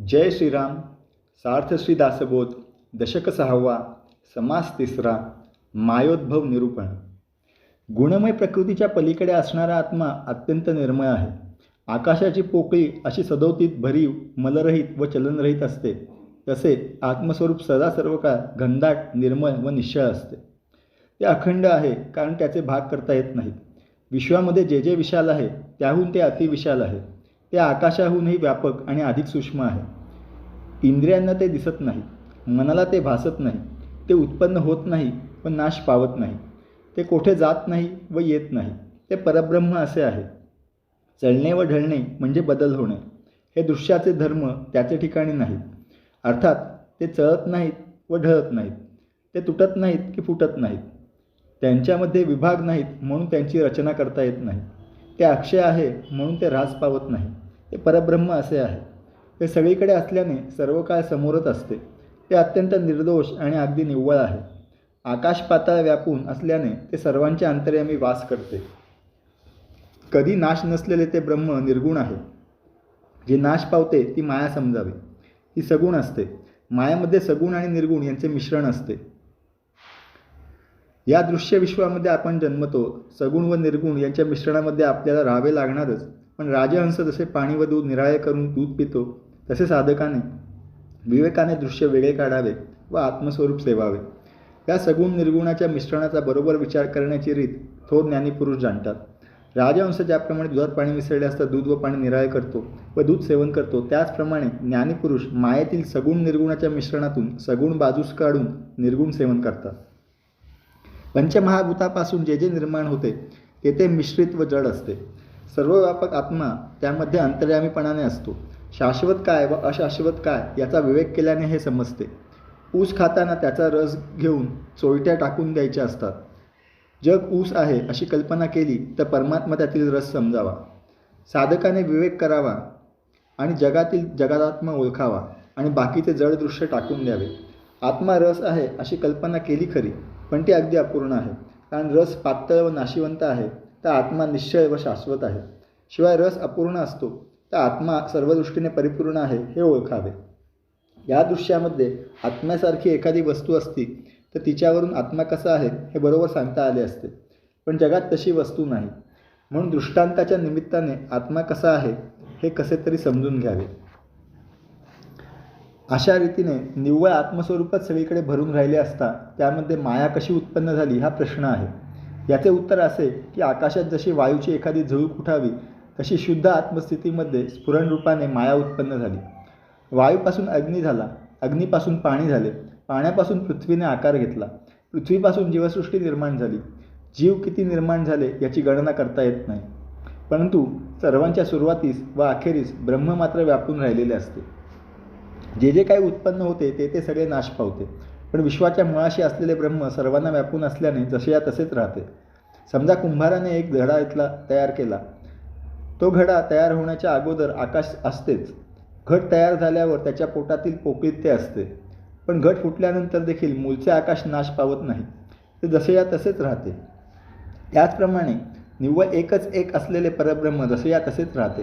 जय श्रीराम सार्थश्री दासबोध दशक सहावा समास तिसरा मायोद्भव निरूपण. गुणमय प्रकृतीच्या पलीकडे असणारा आत्मा अत्यंत निर्मळ आहे. आकाशाची पोकळी अशी सदोतीत भरीव मलरहित व चलनरहित असते. तसे आत्मस्वरूप सदा सर्व काळ घनदाट निर्मळ व निश्चळ असते. ते अखंड आहे कारण त्याचे भाग करता येत नाहीत. विश्वामध्ये जे जे विशाल आहे त्याहून ते अतिविशाल आहे. ते आकाशाहूनही व्यापक आणि अधिक सूक्ष्म आहे. इंद्रियांना ते दिसत नाही मनाला ते भासत नाही ते उत्पन्न होत नाही व नाश पावत नाही. ते कोठे जात नाही व येत नाही ते परब्रह्म असे आहे. चढणे व ढळणे म्हणजे बदल होणे. हे दृश्याचे धर्म त्याचे ठिकाणी नाहीत. अर्थात ते चळत नाहीत व ढळत नाहीत. ते तुटत नाहीत की फुटत नाहीत. त्यांच्यामध्ये विभाग नाहीत म्हणून त्यांची रचना करता येत नाही. ते अक्षय आहे म्हणून ते ऱ्हास पावत नाही. ते परब्रह्म असे आहे. ते सगळीकडे असल्याने सर्व काळ समोरच असते. ते अत्यंत निर्दोष आणि अगदी निव्वळ आहे. आकाश पाताळ व्यापून असल्याने ते सर्वांच्या अंतर्यामी वास करते. कधी नाश नसलेले ते ब्रह्म निर्गुण आहे. जे नाश पावते ती माया समजावी. ही सगुण असते. मायामध्ये सगुण आणि निर्गुण यांचे मिश्रण असते. या दृश्य विश्वामध्ये आपण जन्मतो. सगुण व निर्गुण यांच्या मिश्रणामध्ये आपल्याला राहावे लागणारच. पण राजहंस जसे पाणी व दूध निराळे करून दूध पितो तसे साधकाने विवेकाने दृश्य वेगळे काढावे व आत्मस्वरूप सेवावे. या सगुण निर्गुणाच्या मिश्रणाचा बरोबर विचार करण्याची रीत थोर ज्ञानीपुरुष जाणतात. राजहंस ज्याप्रमाणे दुधात पाणी मिसळले असता दूध व पाणी निराळे करतो व दूध सेवन करतो त्याचप्रमाणे ज्ञानीपुरुष मायेतील सगुण निर्गुणाच्या मिश्रणातून सगुण बाजूस काढून निर्गुण सेवन करतात. पंचमहाभूतापासून जे जे निर्माण होते ते ते मिश्रित व जड असते. सर्वव्यापक आत्मा त्यामध्ये अंतर्यामीपणाने असतो. शाश्वत काय व अशाश्वत काय याचा विवेक केल्याने हे समजते. ऊस खाताना त्याचा रस घेऊन चोळट्या टाकून द्यायच्या असतात. जग ऊस आहे अशी कल्पना केली तर परमात्मा त्यातील रस समजावा. साधकाने विवेक करावा आणि जगातील जगातात्मा ओळखावा आणि बाकीचे जड दृश्य टाकून द्यावे. आत्मा रस आहे अशी कल्पना केली खरी पण ती अगदी अपूर्ण आहे. कारण रस पातळ व नाशिवंत आहे. तर आत्मा निश्चय व शाश्वत आहे. शिवाय रस अपूर्ण असतो तर आत्मा सर्व दृष्टीने परिपूर्ण आहे हे ओळखावे. या दृश्यामध्ये आत्म्यासारखी एखादी वस्तू असती तर तिच्यावरून आत्मा कसा आहे हे बरोबर सांगता आले असते. पण जगात तशी वस्तू नाही. म्हणून दृष्टांताच्या निमित्ताने आत्मा कसा आहे हे कसे तरी समजून घ्यावे. अशा रीतीने निव्वळ आत्मस्वरूपात सगळीकडे भरून राहिले असता त्यामध्ये माया कशी उत्पन्न झाली हा प्रश्न आहे. याचे उत्तर असे की आकाशात जशी वायूची एखादी झुळूक उठावी तशी शुद्ध आत्मस्थितीमध्ये स्फुरण रूपाने माया उत्पन्न झाली. वायूपासून अग्नी झाला. अग्नीपासून पाणी झाले. पाण्यापासून पृथ्वीने आकार घेतला. पृथ्वीपासून जीवसृष्टी निर्माण झाली. जीव किती निर्माण झाले याची गणना करता येत नाही. परंतु सर्वांच्या सुरुवातीस व अखेरीस ब्रह्म मात्र व्यापून राहिलेले असते. जे जे काही उत्पन्न होते ते ते सगळे नाश पावते. पण विश्वाच्या मुळाशी असलेले ब्रह्म सर्वांना व्यापून असल्याने जसे या तसेच राहते. समजा कुंभाराने एक घडा इथला तयार केला. तो घडा तयार होण्याच्या अगोदर आकाश असतेच. घट तयार झाल्यावर त्याच्या पोटातील पोकळीत ते असते. पण घट फुटल्यानंतर देखील मूळचे आकाश नाश पावत नाही. ते जसे या तसेच राहते. त्याचप्रमाणे निव्वळ एकच एक असलेले परब्रह्म जसे या तसेच राहते.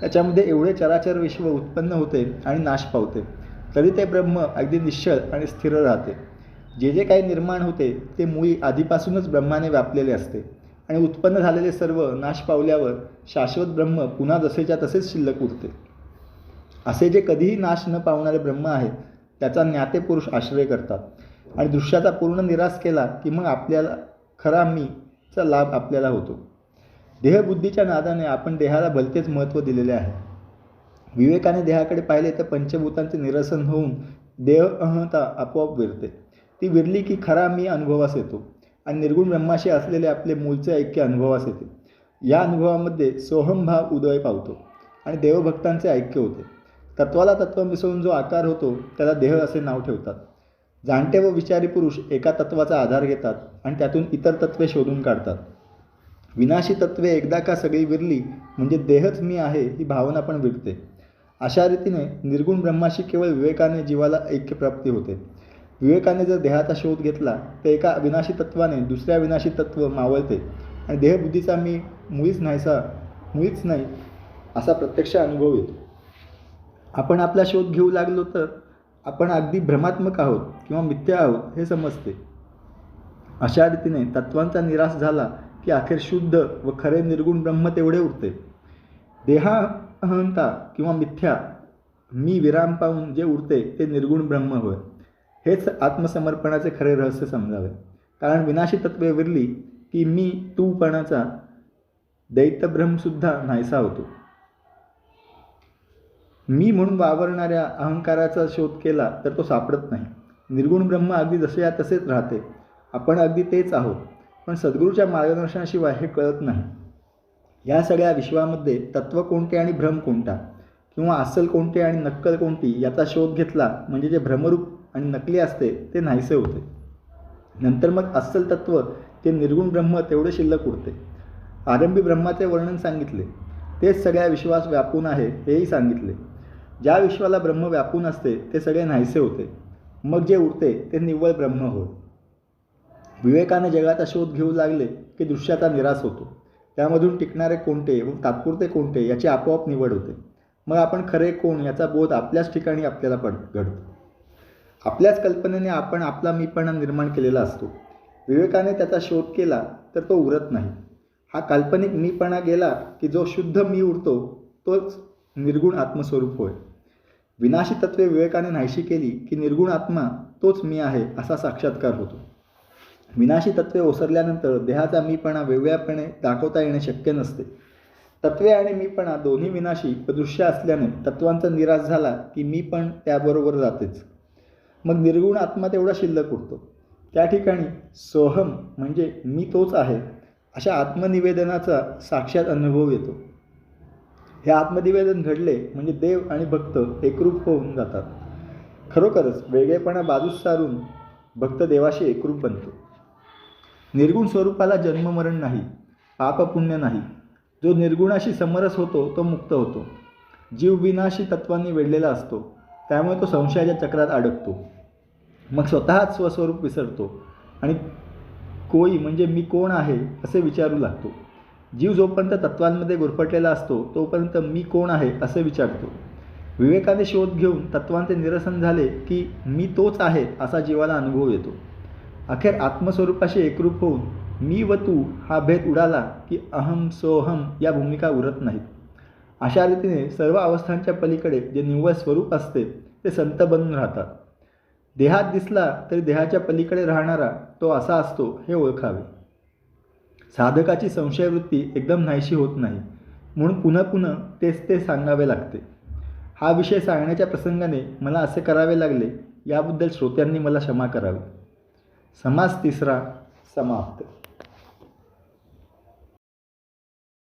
त्याच्यामध्ये एवढे चराचर विश्व उत्पन्न होते आणि नाश पावते. तरी ते ब्रह्म अगदी निश्चल आणि स्थिर राहते. जे जे काही निर्माण होते ते मुळी आधीपासूनच ब्रह्माने व्यापलेले असते. आणि उत्पन्न झालेले सर्व नाश पावल्यावर शाश्वत ब्रह्म पुन्हा जसेच्या तसेच शिल्लक उरते. असे जे कधीही नाश न पावणारे ब्रह्म आहे त्याचा ज्ञाते पुरुष आश्रय करतात. आणि दृश्याचा पूर्ण निराश केला की मग आपल्याला खरा मीचा लाभ आपल्याला होतो. देहबुद्धीच्या नादाने आपण देहाला भलतेच महत्त्व दिलेले आहे. विवेकाने देहाकडे पाहिले तर पंचभूतांचे निरसन होऊन देह अहंता आपोआप विरते. ती विरली की खरा मी अनुभवास येतो आणि निर्गुण ब्रह्माशी असलेले आपले मूलचे ऐक्य अनुभवास येते. या अनुभवामध्ये सोहमभाव उदय पावतो आणि देवभक्तांचे ऐक्य होते. तत्वाला तत्व मिसळून जो आकार होतो त्याला देह असे नाव ठेवतात. जाणते व विचारी पुरुष एका तत्वाचा आधार घेतात आणि त्यातून इतर तत्वे शोधून काढतात. विनाशी तत्वे एकदा का सगळी विरली म्हणजे देहच मी आहे ही भावना पण विरते. अशा रीतीने निर्गुण ब्रह्माशी केवळ विवेकाने जीवाला ऐक्यप्राप्ती होते. विवेकाने जर देहाचा शोध घेतला तर एका विनाशी तत्वाने दुसऱ्या विनाशी तत्व मावळते. आणि देहबुद्धीचा मी मुळीच नाहीसा मुळीच नाही असा प्रत्यक्ष अनुभव येतो. आपण आपला शोध घेऊ लागलो तर आपण अगदी भ्रमात्मक आहोत किंवा मिथ्या आहोत हे समजते. अशा रीतीने तत्वांचा निराश झाला की अखेर शुद्ध व खरे निर्गुण ब्रह्म तेवढे उरते. देहा अहंता किंवा मिथ्या मी विराम पाहून जे उरते ते निर्गुण ब्रह्म होय. हेच आत्मसमर्पणाचे खरे रहस्य समजावे. कारण विनाशी तत्वे विरली की मी तूपणाचा दैत्यभ्रमसुद्धा नाहीसा होतो. मी म्हणून वावरणाऱ्या अहंकाराचा शोध केला तर तो सापडत नाही. निर्गुण ब्रह्म अगदी जसे या तसेच राहते. आपण अगदी तेच आहोत. पण सद्गुरूच्या मार्गदर्शनाशिवाय हे कळत नाही. या सगळ्या विश्वामध्ये तत्व कोणते आणि भ्रम कोणता? किंवा अस्सल कोणते आणि नक्कल कोणती याचा शोध घेतला म्हणजे जे भ्रमरूप आणि नकली असते ते नाहीसे होते. नंतर मग अस्सल तत्व ते निर्गुण ब्रह्म तेवढे शिल्लक उरते. आरंभी ब्रह्माचे वर्णन सांगितले. तेच सगळ्या विश्वास व्यापून आहे हेही सांगितले. ज्या विश्वाला ब्रह्म व्यापून असते ते सगळे नाहीसे होते. मग जे उरते ते निव्वळ ब्रह्म होय. विवेकाने जगाचा शोध घेऊ लागले की दृश्याचा निराश होतो. त्यामधून टिकणारे कोणते व तात्पुरते कोणते याची आपोआप निवड होते. मग आपण खरे कोण याचा बोध आपल्याच ठिकाणी आपल्याला पड घडतो. आपल्याच कल्पनेने आपण आपला मीपणा निर्माण केलेला असतो. विवेकाने त्याचा शोध केला तर तो उरत नाही. हा काल्पनिक मीपणा गेला की जो शुद्ध मी उरतो तोच निर्गुण आत्मस्वरूप होय. विनाशी तत्वे विवेकाने नाहीशी केली की निर्गुण आत्मा तोच मी आहे असा साक्षात्कार होतो. विनाशी तत्वे ओसरल्यानंतर देहाचा मीपणा वेगळ्यापणे दाखवता येणे शक्य नसते. तत्वे आणि मीपणा दोन्ही विनाशी दृश्य असल्याने तत्वांचा निराश झाला की मी पण त्याबरोबर जातेच. मग निर्गुण आत्मा तेवढा शिल्लक उरतो. त्या ठिकाणी सोहम म्हणजे मी तोच आहे अशा आत्मनिवेदनाचा साक्षात अनुभव येतो. हे आत्मनिवेदन घडले म्हणजे देव आणि भक्त एकरूप होऊन जातात. खरोखरच वेगळेपणा बाजूस सारून भक्त देवाशी एकरूप बनतो. निर्गुण स्वरूपाला जन्ममरण नाही पापपुण्य नाही. जो निर्गुणाशी समरस होतो तो मुक्त होतो. जीव विनाशी तत्वांनी वेढलेला असतो त्यामुळे तो संशयाच्या चक्रात अडकतो. मग स्वतःच स्वस्वरूप विसरतो आणि कोई म्हणजे मी कोण आहे असे विचारू लागतो. जीव जोपर्यंत तत्वांमध्ये गुरफटलेला असतो तोपर्यंत मी कोण आहे असे विचारतो. विवेकाने शोध घेऊन तत्वांचे निरसन झाले की मी तोच आहे असा जीवाला अनुभव येतो. अखेर आत्मस्वरूपाशी एकरूप होऊन मी व तू हा भेद उडाला की अहम सोहम या भूमिका उरत नाहीत. अशा रीतीने सर्व अवस्थांच्या पलीकडे जे निव्वळ स्वरूप असते ते संत बनून राहतात. देहात दिसला तरी देहाच्या पलीकडे राहणारा तो असा असतो हे ओळखावे. साधकाची संशयवृत्ती एकदम नाहीशी होत नाही म्हणून पुन्हा पुन्हा तेच ते सांगावे लागते. हा विषय सांगण्याच्या प्रसंगाने मला असे करावे लागले याबद्दल श्रोत्यांनी मला क्षमा करावी. समास तिसरा समाप्त.